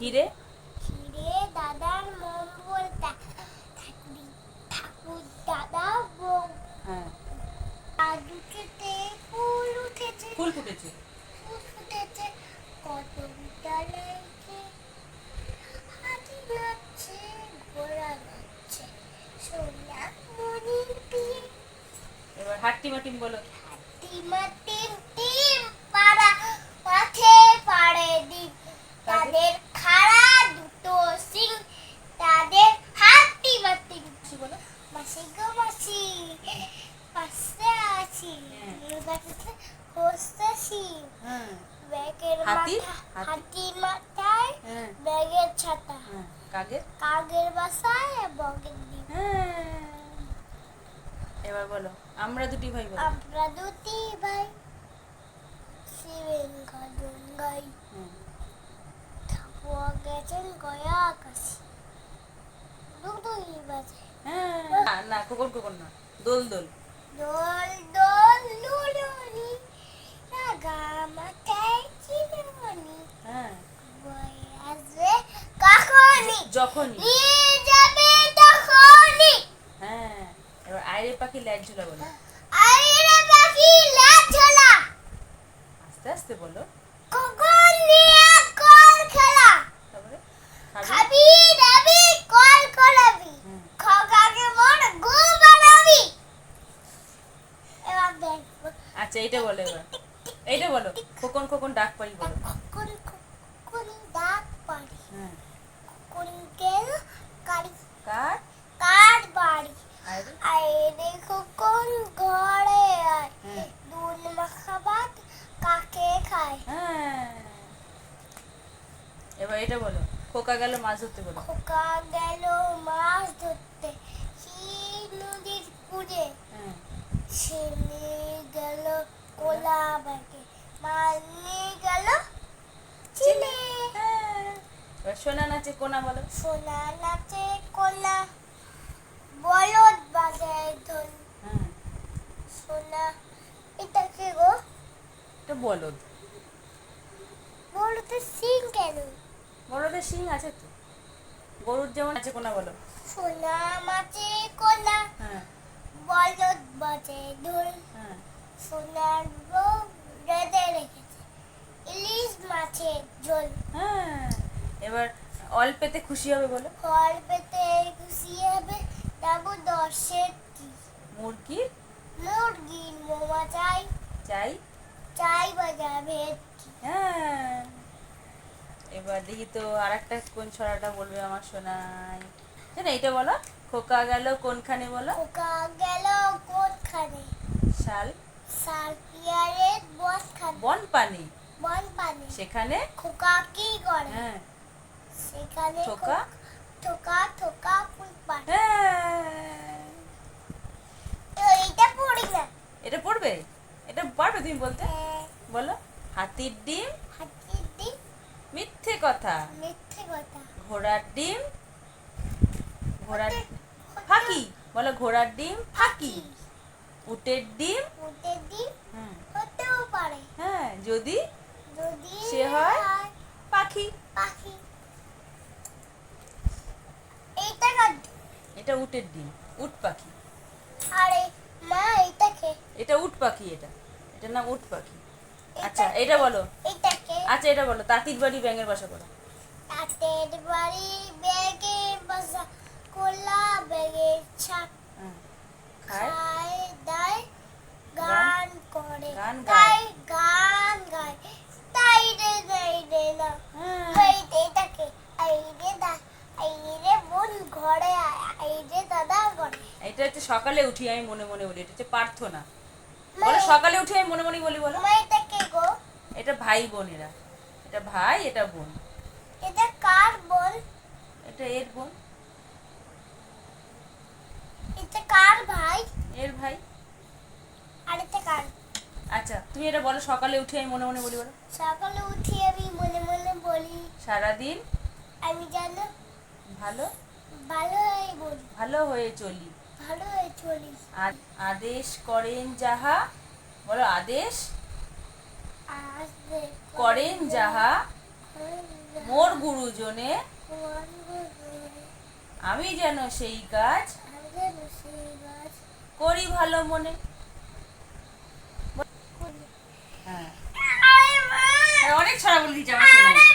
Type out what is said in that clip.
হিরে হিরে দাদার মঙ্গল ঠাকুর দাদা বউ। হ্যাঁ। আদুকেতে ফুল উঠেছে। ফুল ফুটেছে। ফুল ফুটেছে। কত বিদ্যালয়কে হাতি নাচছে ঘোড়া নাচছে। সোনা মনির বিয়ে। এবার হাট্টি মাটিম বলো। টিম টিম পাড়া মাঠে পাড়ে ডিম তাদের খাড়া দুটো সিং তাদের হাত টিমা টিম কি বলো গো পাশে আছি। বাড়িতে বসতেছি। হ্যাঁ। ব্যাগের মাথা হাতি? হাতির মাথায় হ্যাঁ। ব্যাগের ছাতা। হ্যাঁ। কাগের? কাগের বাসায় বগের ডিম। এবার বলো আমরা দুটি ভাই বলো। আমরা দুটি ভাই শিবেন গাজন গাই। হ্যাঁ। গেছেন গয়া আকাশে। দুটোই বাজে। হ্যাঁ। না, কোকন কোকন না। দোল দোল। দোল দোল লুলুনি রাগা মাথায় চিরুনি হ্যাঁ। আসবে কখনই যখনই। নিয়ে যাবে তখনই। হ্যাঁ। এবার আইরে পাখি ল্যাজ ঝুলা বলো। আইরে পাখি লাট ঝোলা। আস্তে আস্তে বলো। কখন নিয়ে কল খেলা। তারপরে খাবি খাবি দাবি কল করাবি হুম। খকাকে মন গু বানাবি এবার দেখ আচ্ছা এইটা বলো এবার। এইটা বলো খোকন খোকন ডাক পারি বলো। কখন কখন ডাক পারি হ্যাঁ। গেল কারি কার? কার বাড়ি। আইরে আয় দেখো কোন ঘরে আয়। হ্যাঁ। দুন মাখা ভাত কাকে খায়? হ্যাঁ। এবার এটা বলো খোকা গেল মাছ ধরতে বলো। খোকা গেল মাছ ধরতে সেই নদীর কুড়ে হ্যাঁ সে নিয়ে গেল নিয়ে গেল। সোনা নাচে কোনা বলো। সোনা নাচে কোলা বলদ বাজায় ধন। হ্যাঁ সোনা এটা কে গো? এটা বলদ। সিং কেন? আছে তো। গরুর যেমন আছে কোনা বলো। সোনা মাছে কোলা হ্যাঁ। বলদ বাজে ধন। হ্যাঁ। সোনার রেখেছে। ইলিশ মাছের ঝোল। হ্যাঁ এবার অল্পেতে খুশি হবে বলো। ফল পেতে খুশি হবে তারপর দশের কি? মুরগির? মোমা চাই। চাই? চাই ভেটকি হ্যাঁ। এবার দেখি তো আর একটা কোন ছড়াটা বলবে আমার সোনাই। জানো এইটা বলো? খোকা গেল কোনখানে বলো? খোকা সার পিয়ারের বসখানে বন পানি বন পানে সেখানে? খোকা কি করে। হ্যাঁ। সেখানে? খোক- ঠোকা ঠোকা ফুল পান হ্যাঁ এইটা পড়ি না। এটা পড়বে? এটা পারবে তুমি বলতে? হ্যাঁ, বলো। হাতির ডিম? হাতির ডিম। মিথ্যে কথা। মিথ্যে কথা। ঘোড়ার ডিম? ঘোড়ার ফাঁকি? বলো ঘোড়ার ডিম ফাঁকি। উটের ডিম? উটের ডিম হ্যাঁ হতেও পারে। হ্যাঁ যদি যদি সে হয়? পাখি। পাখি। কাট এটা উটের ডিম উট পাখি। আরে মা এইটাকে এটা উট পাখি এটা। এটার নাম উট পাখি। আচ্ছা এটা বলো। এইটাকে আচ্ছা এটা বলো। তাঁতির বাড়ি ব্যাঙের বাসা করো তাতের বাড়ি ব্যাগের বাসা কোলা ব্যাগের ছাপ হ্যাঁ খায় খায় দায় গান করে গান গায়। তাই গান গায় তাই রে তাই রে না হ্যাঁ এই এটাকে এই রে দা এই রে বোন ঘরে আয় এই রে দাদা ঘরে এটা হচ্ছে সকালে উঠি আমি মনে মনে বলি এটা হচ্ছে প্রার্থনা। বলো সকালে উঠে আমি মনে মনে বলি বলো। মা এটাকে গো? এটা ভাই বোনেরা। এটা ভাই এটা বোন। এটা কার বল এটা এর বোন। এটা কার ভাই? এর ভাই। আর এটা কার? আচ্ছা তুমি এটা বলো সকালে উঠে আমি মনে মনে বলি বলো। সকালে উঠে আমি মনে মনে বলি। সারাদিন আমি জানো ভালো? ভালো হয়ে বলি। ভালো হয়ে চলি। আদেশ করেন যাহা বলো আদেশ? করেন যাহা মোর গুরুজনে। আমি যেন সেই কাজ করি ভালো মনে। হ্যাঁ। হ্যাঁ, অনেক ছড়া বলে দিয়েছি